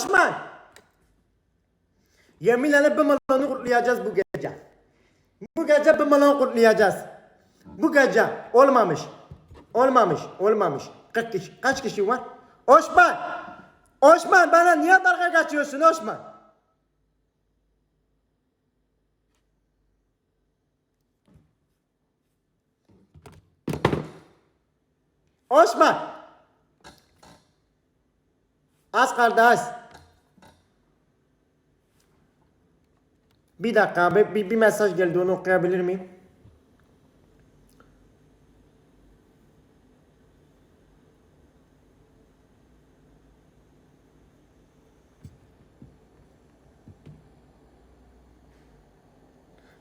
Osman. Yeminle bu malonu kutlayacağız bu gece. Bu gece bu malonu kutlayacağız. Bu gece olmamış. Olmamış. Olmamış. Kaç kişi, kaç kişi var? Osman. Osman bana niye dalga geçiyorsun Osman? Osman. Az kaldı az. Bir dakika bir, bir, bir mesaj geldi onu okuyabilir miyim?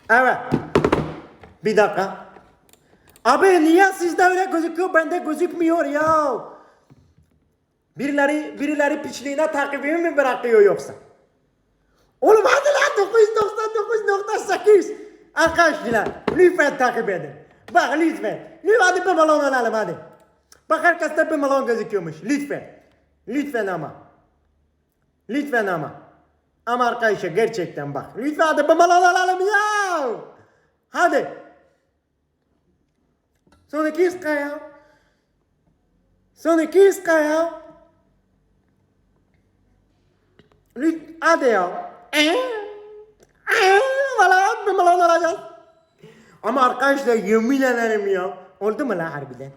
Evet. Bir dakika. Abi niye sizde öyle gözüküyor bende gözükmüyor ya? Birileri birileri piçliğine takibimi mi bırakıyor yoksa? Oğlum hadi lan 999.8 Arkadaşlar lütfen takip edin. Bak lütfen. Lütfen hadi bir balon alalım hadi. Bak herkeste bir balon gözüküyormuş. Lütfen. Lütfen ama. Lütfen ama. Ama arkadaşlar gerçekten bak. Lütfen hadi bir balon alalım ya. Hadi. Son 200 ya. Son 200 ya. Lütfen hadi ya. Valla bir balon alacağız. Ama arkadaşlar yemin ederim ya. Oldu mu lan harbiden?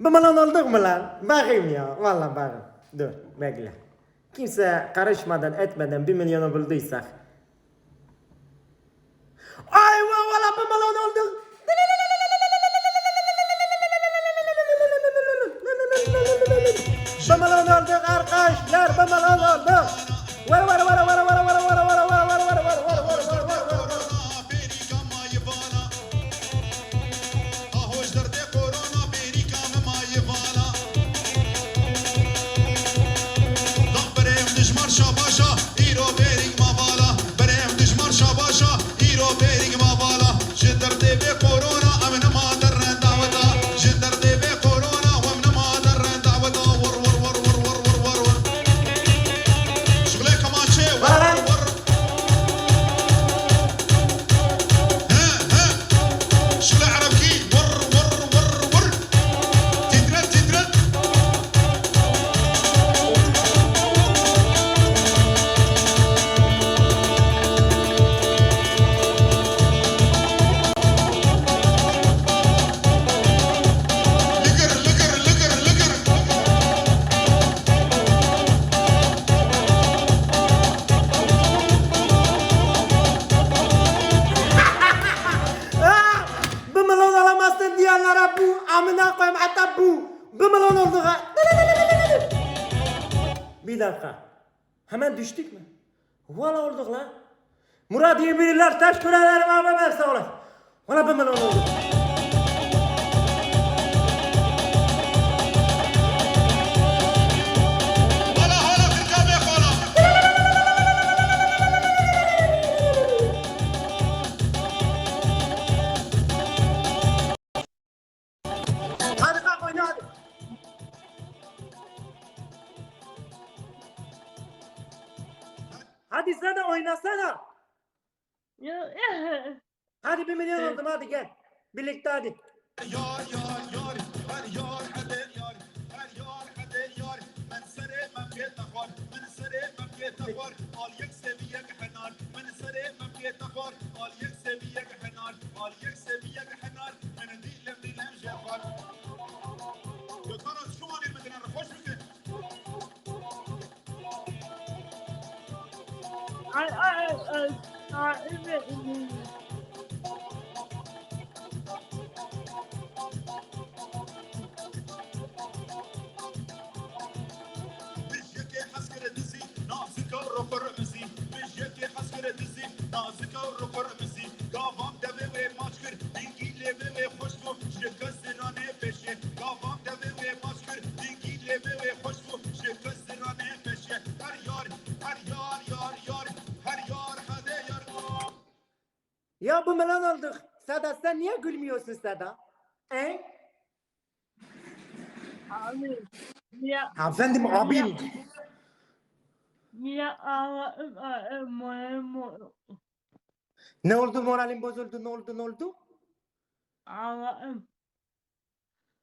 Bir balon olduk mu lan? Bakayım ya. Valla bakayım. Dur bekle. Kimse karışmadan etmeden bir milyonu bulduysak. Ay valla bir balon olduk. Bamalon olduk arkadaşlar, bamalon olduk. Milyon oldu ha. Bir dakika. Hemen düştük mü? Valla olduk lan. Murat iyi biriler teşekkür ederim abi ben sağ olasın. Valla bir milyon Hadi sen de oynasana. Ya. Eh. hadi bir milyon oldum hadi gel. Birlikte hadi. Yar yar yar. Ben yar hadi yar. Ben yar hadi yar. Ben sere memleket akvar. Ben sere memleket akvar. Al yek seviye kenar. Ben sere memleket akvar. Al yek seviye kenar. Al yek seviye kenar. I, I, uh, I, I, Ya bu milyon olduk. Sen niye gülmüyorsun Seda? E? Abi, ya, Efendim abim. Yine ağladım. Moralim. Ne oldu moralin bozuldu ne oldu ne oldu? Ağladım.